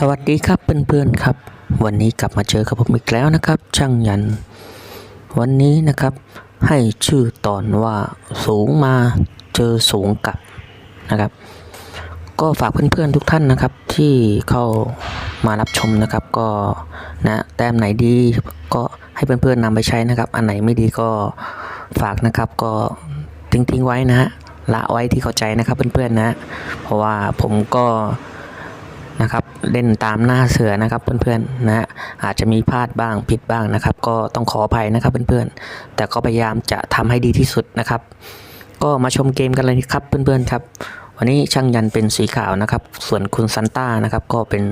สวัสดีครับเพื่อนๆครับ วันนี้กลับมาเจอกับผมอีกแล้วนะครับ ช่างยัน วันนี้นะครับ ให้ชื่อตอนว่าสูงมาเจอสูงกลับนะครับ ก็ฝากเพื่อนๆทุกท่านนะครับ ที่เข้ามารับชมนะครับ ก็นะแต้มไหนดีก็ให้เพื่อนๆนำไปใช้นะครับ อันไหนไม่ดีก็ฝากนะครับก็ทิ้งๆไว้นะฮะละไว้ที่เข้าใจนะครับเพื่อนๆนะ เพราะว่าผมก็ นะครับเล่นตามหน้าเสือนะครับเพื่อนๆนะฮะอาจจะมีพลาดบ้างผิดบ้างนะครับ ก็ต้องขออภัยนะครับเพื่อนๆ แต่ก็พยายามจะทำให้ดีที่สุดนะครับ ก็มาชมเกมกันเลยครับเพื่อนๆครับ วันนี้ช่างยันเป็นสีขาวนะครับ ส่วนคุณซันต้านะครับก็เป็น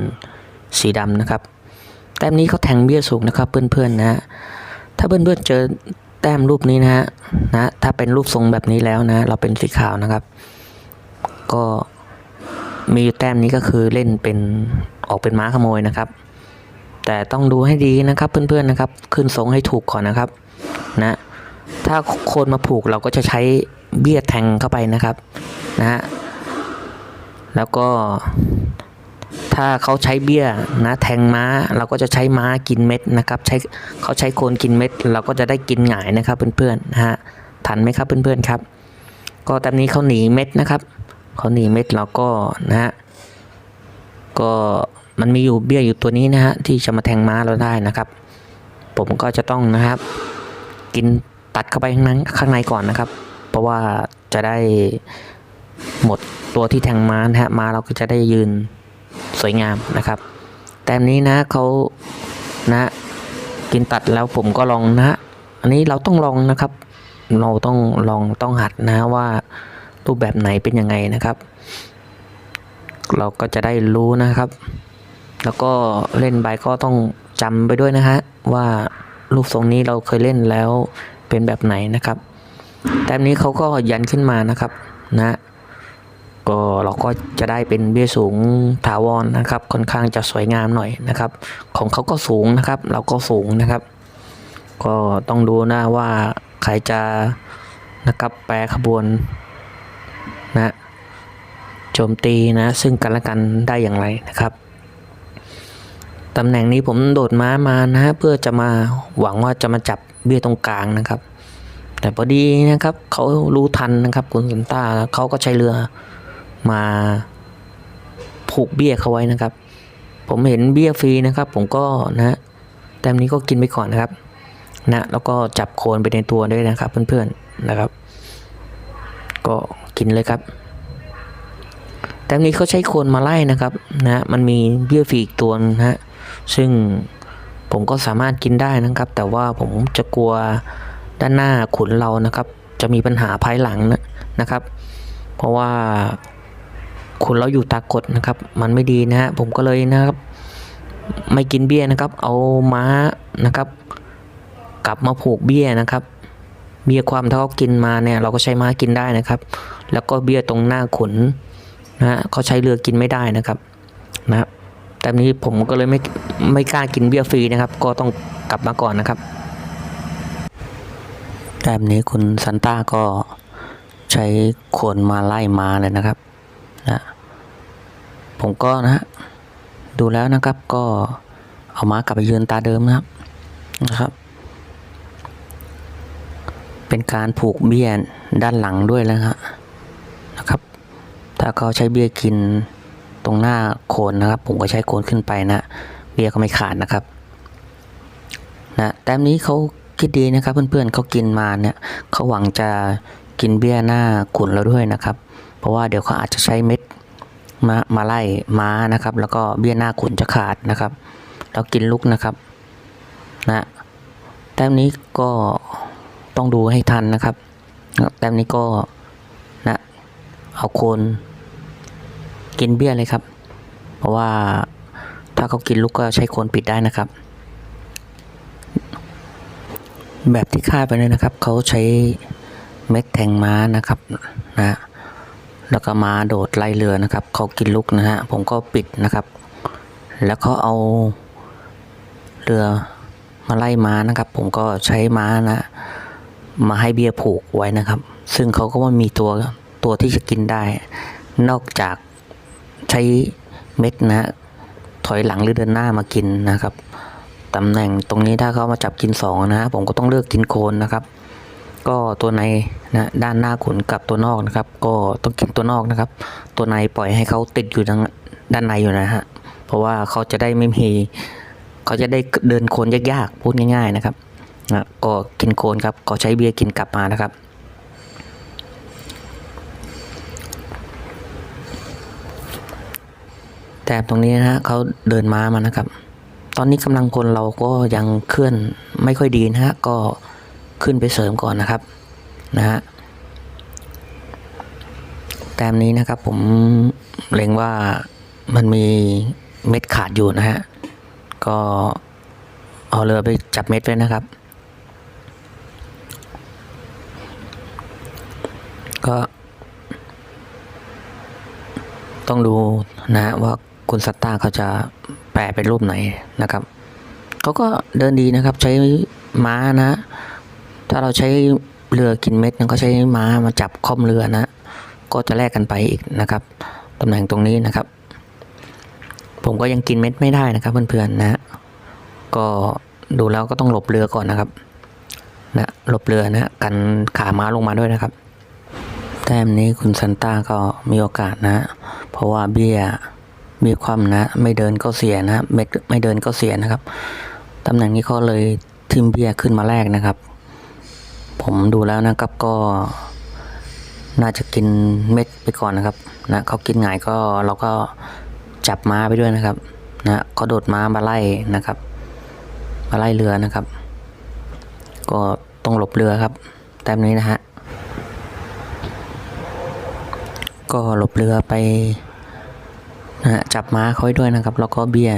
สีดำนะครับ แต้มนี้เขาแทงเบี้ยสูงนะครับเพื่อนๆนะฮะถ้าเพื่อนๆเจอแต้มรูปนี้นะฮะนะถ้าเป็นรูปทรงแบบนี้แล้วนะ เราเป็นสีขาวนะครับ ก็ มีอยู่แต้มนี้ก็คือเล่นเป็นออกเป็นม้าขโมยนะครับ แต่ต้องดูให้ดีนะครับเพื่อนๆนะครับ ขึ้นทรงให้ถูกก่อนนะครับนะถ้าโคนมาผูกเราก็จะใช้เบี้ยแทงเข้าไปนะครับนะฮะแล้วก็ถ้าเขาใช้เบี้ยนะแทงม้าเราก็จะใช้ม้ากินเม็ดนะครับ ใช้เขาใช้โคนกินเม็ด เราก็จะได้กินหงายนะครับเพื่อนๆนะฮะทันไหมครับเพื่อนๆครับ ก็ตอนนี้เขาหนีเม็ดนะครับ เขาหนีเม็ดเราก็นะฮะก็มันมีอยู่เบี้ยอยู่ตัวนี้นะฮะที่จะมาแทงม้าเราได้นะครับ ผมก็จะต้องนะครับ กินตัดเข้าไปข้างนั้นข้างในก่อนนะครับ เพราะว่าจะได้หมดตัวที่แทงม้านะฮะม้าเราก็จะได้ยืนสวยงามนะครับ แต่อันนี้นะเขานะ กินตัดแล้วผมก็ลองนะ อันนี้เราต้องลองนะครับ เราต้องลองต้องหัดนะว่า รูปแบบไหนเป็นยังไงนะครับ เราก็จะได้รู้นะครับ แล้วก็เล่นใบก็ต้องจำไปด้วยนะฮะว่ารูปทรงนี้เราเคยเล่นแล้วเป็นแบบไหนนะครับ แต้มนี้เขาก็ยันขึ้นมานะครับนะก็เราก็จะได้เป็นเบี้ยสูงถาวรนะครับ ค่อนข้างจะสวยงามหน่อยนะครับ ของเขาก็สูงนะครับ เราก็สูงนะครับ ก็ต้องดูนะว่าใครจะนะครับแปรขบวน นะโจมตีนะซึ่งกันและกันได้อย่างไรนะครับตำแหน่งนี้ผมโดดม้ามานะฮะเพื่อจะมาหวังว่าจะมาจับเบี้ยตรงกลางนะครับ แต่พอดีนะครับเขารู้ทันนะครับคุณสันต้าเขาก็ใช้เรือมาผูกเบี้ยเขาไว้นะครับ ผมเห็นเบี้ยฟรีนะครับ ผมก็นะแต้มนี้ก็กินไปก่อนนะครับนะแล้วก็จับโคนไปในตัวด้วยนะครับ เพื่อนๆนะครับ ก็ กินเลยครับแต้มนี้เขาใช้โคนมาไล่นะครับนะมันมีเบี้ยฝีอีกตัวนะฮะซึ่งผมก็สามารถกินได้นะครับ แต่ว่าผมจะกลัวด้านหน้าขุนเรานะครับ จะมีปัญหาภายหลังนะนะครับ เพราะว่าขุนเราอยู่ตากดนะครับ มันไม่ดีนะฮะผมก็เลยนะครับ ไม่กินเบี้ยนะครับ เอาม้านะครับ กลับมาผูกเบี้ยนะครับ เบี้ยความถ้าเขากินมาเนี่ยเราก็ใช้ม้ากินได้นะครับ แล้วก็เบี้ยตรงหน้าขุนนะฮะเขาใช้เรือกินไม่ได้นะครับนะครับแต่นี้ผมก็เลยไม่ไม่กล้ากินเบี้ยฟรีนะครับ ก็ต้องกลับมาก่อนนะครับแต่นี้คุณซันต้าก็ใช้ขนมาไล่มาเลยนะครับนะผมก็นะฮะดูแล้วนะครับก็เอาม้ากลับไปยืนตาเดิมนะครับนะครับ เป็นการผูกเบี้ยด้านหลังด้วยแล้วฮะนะครับ ถ้าเขาใช้เบี้ยกินตรงหน้าโคนนะครับ ผมก็ใช้โคนขึ้นไปนะ เบี้ยก็ไม่ขาดนะครับนะแต้มนี้เขาคิดดีนะครับ เพื่อนๆเขากินมาเนี่ยเขาหวังจะกินเบี้ยหน้าขุนเราด้วยนะครับ เพราะว่าเดี๋ยวเขาอาจจะใช้เม็ดมามาไล่ม้านะครับ แล้วก็เบี้ยหน้าขุนจะขาดนะครับแล้วกินลุกนะครับนะแต้มนี้ก็ ต้องดูให้ทันนะครับแต้มนี้ก็นะเอาโคนกินเบี้ยเลยครับ เพราะว่าถ้าเขากินลูกก็ใช้โคนปิดได้นะครับ แบบที่คาดไปเลยนะครับ เขาใช้เม็ดแทงม้านะครับนะแล้วก็ม้าโดดไล่เรือนะครับเขากินลูกนะฮะผมก็ปิดนะครับ แล้วเขาเอาเรือมาไล่ม้านะครับ ผมก็ใช้ม้านะ มาให้เบียร์ผูกไว้นะครับ ซึ่งเขาก็ไม่มีตัวตัวที่จะกินได้ นอกจากใช้เม็ดนะ ถอยหลังหรือเดินหน้ามากินนะครับตำแหน่งตรงนี้ถ้าเขามาจับกินสองนะฮะผมก็ต้องเลือกกินโคนนะครับ ก็ตัวในนะด้านหน้าขุนกับตัวนอกนะครับ ก็ต้องกินตัวนอกนะครับ ตัวในปล่อยให้เขาติดอยู่ทางด้านในอยู่นะฮะเพราะว่าเขาจะได้ไม่มีเขาจะได้เดินโคนยากๆพูดง่าย ๆนะครับ นะก็กินโคนครับก็ใช้เบียร์กินกลับมานะครับ แต่ตรงนี้นะฮะเขาเดินม้ามานะครับ ตอนนี้กำลังพลเราก็ยังเคลื่อนไม่ค่อยดีนะฮะก็ขึ้นไปเสริมก่อนนะครับนะฮะแต้มนี้นะครับผมเล็งว่ามันมีเม็ดขาดอยู่นะฮะ ก็เอาเรือไปจับเม็ดไว้นะครับ ก็ต้องดูนะฮะว่าคุณสตตาเขาจะแปลเป็นรูปไหนนะครับ เขาก็เดินดีนะครับ ใช้ม้านะ ถ้าเราใช้เรือกินเม็ดก็ใช้ม้ามาจับค่อมเรือนะ ก็จะแลกกันไปอีกนะครับตำแหน่งตรงนี้นะครับ ผมก็ยังกินเม็ดไม่ได้นะครับ เพื่อนๆนะ ก็ดูแล้วก็ต้องหลบเรือก่อนนะครับ นะหลบเรือนะ กันขาม้าลงมาด้วยนะครับ แต้มนี้คุณซันต้าก็มีโอกาสนะ เพราะว่าเบี้ยมีความนะ ไม่เดินก็เสียนะไม่ไม่เดินก็เสียนะครับตำแหน่งนี้เขาเลยทิมเบี้ยขึ้นมาแรกนะครับ ผมดูแล้วนะครับก็น่าจะกินเม็ดไปก่อนนะครับนะเขากินหงายก็เราก็จับม้าไปด้วยนะครับนะเขาโดดม้ามาไล่นะครับ มาไล่เรือนะครับ ก็ต้องหลบเรือครับแต้มนี้นะฮะ ก็หลบเรือไปนะจับม้าเขาด้วยนะครับ แล้วก็เบี้ย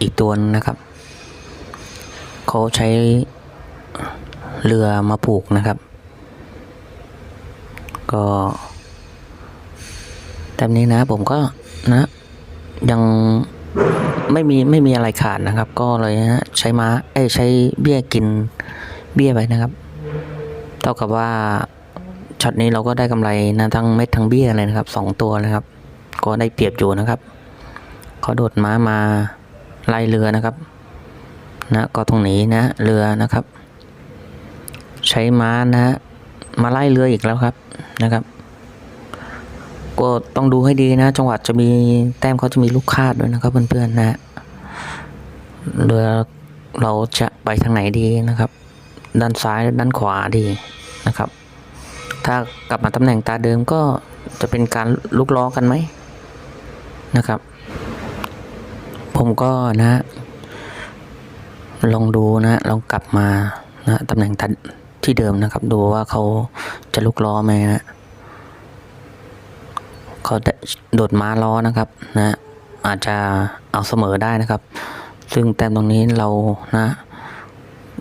อีกตัวนนะครับเขาใช้เรือมาผูกนะครับ ก็แต่นี้นะผมก็นะยังไม่มีไม่มีอะไรขาดนะครับ ก็เลยนะใช้ม้าเอ้ใช้เบี้ยกินเบี้ยไปนะครับ เท่ากับว่า ช็อตนี้เราก็ได้กำไรนะทั้งเม็ดทั้งเบี้ยเลยนะครับสองตัวนะครับ ก็ได้เปรียบอยู่นะครับเขาโดดม้ามาไล่เรือนะครับนะก็ตรงหนีนะเรือนะครับ ใช้ม้านะมาไล่เรืออีกแล้วครับนะครับ ก็ต้องดูให้ดีนะ จังหวัดจะมีแต้มเขาจะมีลูกคาดด้วยนะครับ เพื่อนๆนะเรือเราจะไปทางไหนดีนะครับ ด้านซ้ายด้านขวาดีนะครับ ถ้ากลับมาตำแหน่งตาเดิมก็จะเป็นการลุกล้อกันไหมนะครับ ผมก็นะลองดูนะลองกลับมานะตำแหน่งตัดที่เดิมนะครับ ดูว่าเขาจะลุกล้อไหมนะเขาได้โดดม้าล้อนะครับนะอาจจะเอาเสมอได้นะครับ ซึ่งแต้มตรงนี้เรานะ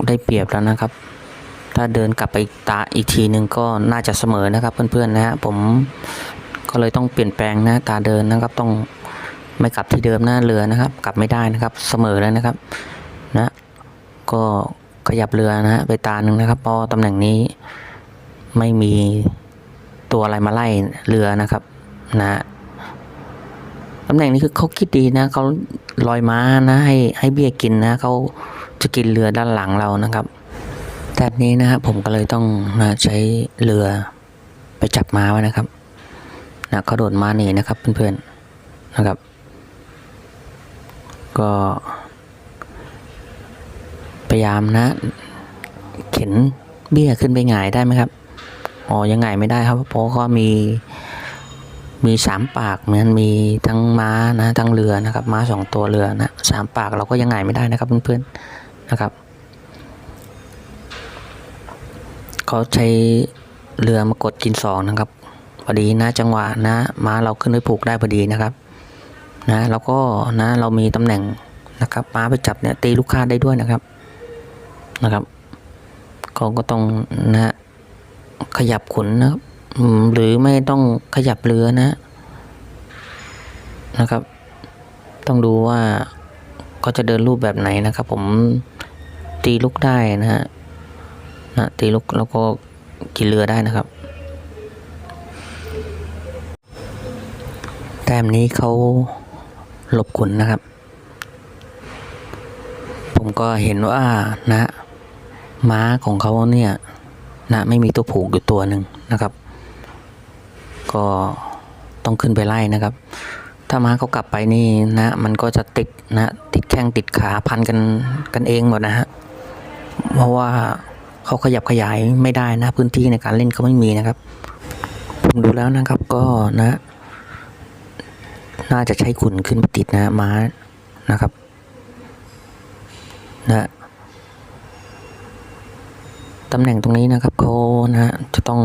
ได้เปรียบแล้วนะครับ ถ้าเดินกลับไปตาอีกทีหนึ่งก็น่าจะเสมอนะครับ เพื่อนๆนะฮะผมก็เลยต้องเปลี่ยนแปลงนะตาเดินนะครับต้องไม่กลับที่เดิมหน้าเรือนะครับ กลับไม่ได้นะครับเสมอแล้วนะครับนะก็ขยับเรือนะฮะไปตาหนึ่งนะครับเพราะตำแหน่งนี้ไม่มีตัวอะไรมาไล่เรือนะครับนะตำแหน่งนี้คือเขาคิดดีนะเขาลอยม้านะให้ให้เบี้ยกินนะเขาจะกินเรือด้านหลังเรานะครับ แบบนี้นะครับผมก็เลยต้องนะใช้เรือไปจับม้าไว้นะครับนะเขาโดดม้าหนีนะครับเพื่อนๆนะครับ ก็พยายามนะ เข็นเบี้ยขึ้นไปหงายได้ไหมครับอ๋อยังไงไม่ได้ครับ เพราะก็มีมีสามปากเหมือนมีทั้งม้านะทั้งเรือนะครับ ม้าสองตัวเรือนะสามปากเราก็ยังไงไม่ได้นะครับเพื่อนๆนะครับ เขาใช้เรือมากดกินสองนะครับพอดีนะจังหวะนะม้าเราขึ้นไปผูกได้พอดีนะครับ นะแล้วก็นะเรามีตำแหน่งนะครับม้าไปจับเนี่ยตีลูกค้าได้ด้วยนะครับนะครับเขาก็ต้องนะขยับขุนนะครับหรือไม่ต้องขยับเรือนะนะครับ ต้องดูว่าเขาจะเดินรูปแบบไหนนะครับ ผมตีลูกได้นะฮะ นะตีลูกแล้วก็กินเรือได้นะครับ แต้มนี้เขาหลบขุนนะครับ ผมก็เห็นว่านะ ม้าของเขาเนี่ยนะไม่มีตัวผูกอยู่ตัวหนึ่งนะครับ ก็ต้องขึ้นไปไล่นะครับ ถ้าม้าเขากลับไปนี่นะ มันก็จะติดนะ ติดแข้งติดขาพันกันกันเองหมดนะฮะเพราะว่า เขาขยับขยายไม่ได้นะ พื้นที่ในการเล่นเขาไม่มีนะครับ ผมดูแล้วนะครับก็นะ น่าจะใช้ขุนขึ้นติดนะม้านะครับนะตำแหน่งตรงนี้นะครับเขานะจะต้อง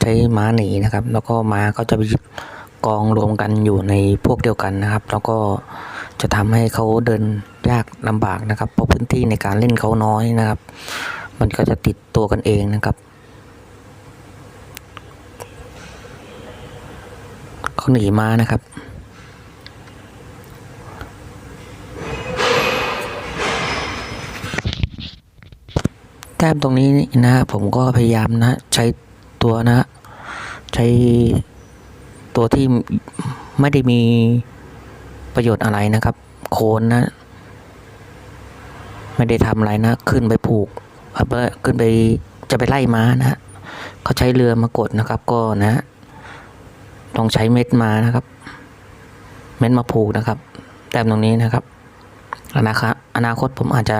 ใช้ม้าหนีนะครับ แล้วก็ม้าก็จะไปกองรวมกันอยู่ในพวกเดียวกันนะครับ แล้วก็จะทำให้เขาเดินยากลำบากนะครับเพราะพื้นที่ในการเล่นเขาน้อยนะครับ มันก็จะติดตัวกันเองนะครับ เขาหนีมานะครับ แต้มตรงนี้นะผมก็พยายามนะใช้ตัวนะใช้ตัวที่ไม่ได้มีประโยชน์อะไรนะครับ โคนนะ ไม่ได้ทำอะไรนะ ขึ้นไปผูก แล้วขึ้นไปจะไปไล่ม้านะเขาใช้เรือมากดนะครับก็นะต้องใช้เม็ดมานะครับ เม็ดมาผูกนะครับ แต้มตรงนี้นะครับอนาคตอนาคตผมอาจจะ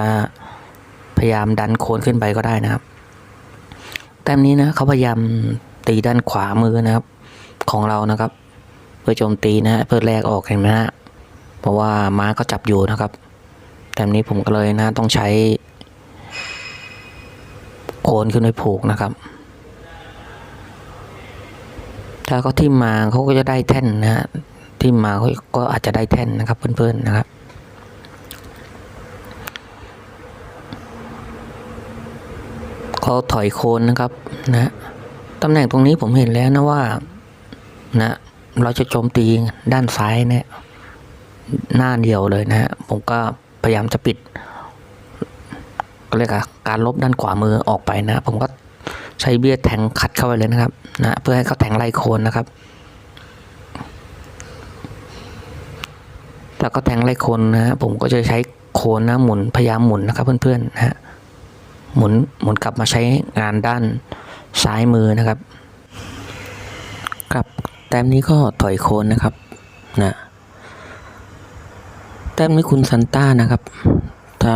พยายามดันโคนขึ้นไปก็ได้นะครับ แต้มนี้นะเขาพยายามตีด้านขวามือนะครับ ของเรานะครับ เพื่อโจมตีนะฮะเพื่อแลกออกเห็นไหมฮะเพราะว่าม้าก็จับอยู่นะครับ แต้มนี้ผมก็เลยนะต้องใช้ โคนขึ้นไปผูกนะครับ ถ้าเขาทิ่มมาเขาก็จะได้แท่นนะฮะทิ่มมาเขาก็อาจจะได้แท่นนะครับเพื่อนๆนะครับเขาถอยโคนนะครับนะตำแหน่งตรงนี้ผมเห็นแล้วนะว่านะเราจะโจมตีด้านซ้ายเนี่ยหน้าเดียวเลยนะฮะผมก็พยายามจะปิด ก็เรียกอะการลบด้านขวามือออกไปนะ ผมก็ใช้เบี้ยแทงขัดเข้าไปเลยนะครับนะเพื่อให้เขาแทงไล่โคนนะครับ แล้วก็แทงไล่โคนนะผมก็จะใช้โคนนะหมุนพยายามหมุนนะครับเพื่อนๆนะฮะหมุนหมุนกลับมาใช้งานด้านซ้ายมือนะครับกับแต้มนี้ก็ถอยโคนนะครับนะแต้มนี้คุณซันต้านะครับ ถ้า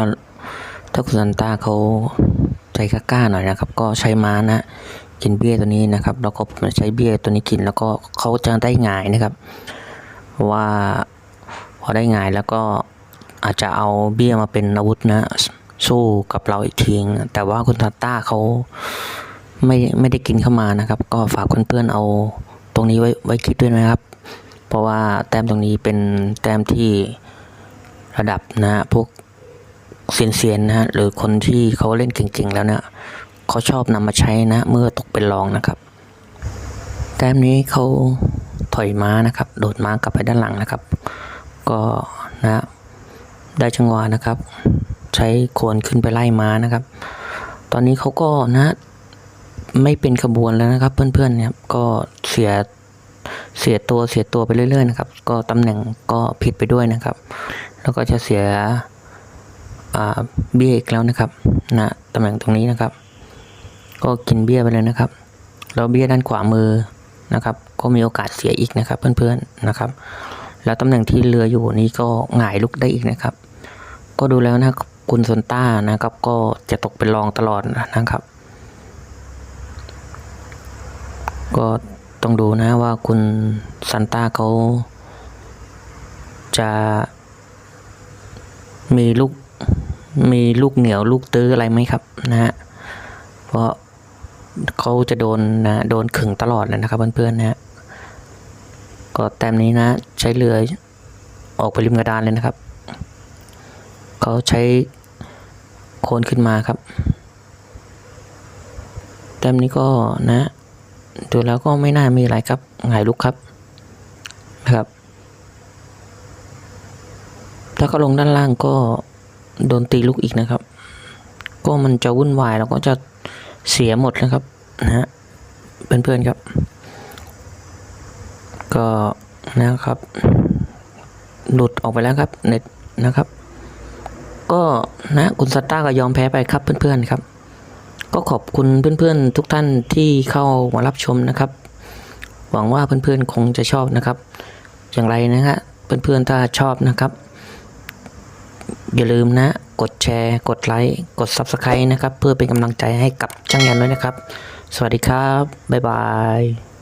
ถ้าคุณซันต้าเขาใจกล้าๆหน่อยนะครับ ก็ใช้ม้านะกินเบี้ยตัวนี้นะครับแล้วก็ใช้เบี้ยตัวนี้กินแล้วก็เขาจะได้งายนะครับ ว่าพอได้งายแล้วก็อาจจะเอาเบี้ยมาเป็นอาวุธนะสู้กับเราอีกทีนึงแต่ว่าคุณตาต้าเขาไม่ไม่ได้กินเข้ามานะครับ ก็ฝากเพื่อนๆเอาตรงนี้ไว้ไว้คิดด้วยนะครับ เพราะว่าแต้มตรงนี้เป็นแต้มที่ระดับนะฮะพวก เซียนๆนะฮะหรือคนที่เขาเล่นเก่งๆแล้วเนี่ยเขาชอบนำมาใช้นะ เมื่อตกเป็นรองนะครับ แต้มนี้เขาถอยม้านะครับ โดดม้ากลับไปด้านหลังนะครับ ก็นะได้จังหวะนะครับ ใช้โคนขึ้นไปไล่ม้านะครับ ตอนนี้เขาก็นะไม่เป็นขบวนแล้วนะครับ เพื่อนๆเนี่ยก็เสียเสียตัวเสียตัวไปเรื่อยๆนะครับ ก็ตำแหน่งก็ผิดไปด้วยนะครับ แล้วก็จะเสีย เบี้ยอีกแล้วนะครับนะตำแหน่งตรงนี้นะครับ ก็กินเบี้ยไปเลยนะครับแล้วเบี้ยด้านขวามือนะครับ ก็มีโอกาสเสียอีกนะครับ เพื่อนๆนะครับ แล้วตำแหน่งที่เรืออยู่นี้ก็หงายลุกได้อีกนะครับ ก็ดูแล้วนะคุณซนต้านะครับ ก็จะตกเป็นรองตลอดนะครับ ก็ต้องดูนะว่าคุณซันต้าเขาจะมีลูก มีลูกเหนียวลูกตื้ออะไรไหมครับนะฮะเพราะเขาจะโดนนะโดนขึงตลอดเลยนะครับเพื่อนๆนะฮะก็แต้มนี้นะ ใช้เรือออกไปริมกระดานเลยนะครับ เขาใช้โคนขึ้นมาครับ แต้มนี้ก็นะดูแล้วก็ไม่น่ามีอะไรครับหงายลุกครับนะครับ ถ้าเขาลงด้านล่างก็ โดนตีลุกอีกนะครับ ก็มันจะวุ่นวายแล้วก็จะเสียหมดนะครับนะฮะเพื่อนๆครับ ก็นะครับ หลุดออกไปแล้วครับเน็ตนะครับ ก็นะคุณสตาร์ก็ยอมแพ้ไปครับเพื่อนๆครับ ก็ขอบคุณเพื่อนๆทุกท่านที่เข้ามารับชมนะครับ หวังว่าเพื่อนๆคงจะชอบนะครับ อย่างไรนะฮะเพื่อนๆถ้าชอบนะครับ อย่าลืมนะ กดแชร์ กดไลค์ กด Subscribe นะครับ เพื่อเป็นกำลังใจให้กับช่างยันด้วยนะครับ สวัสดีครับ บ๊ายบาย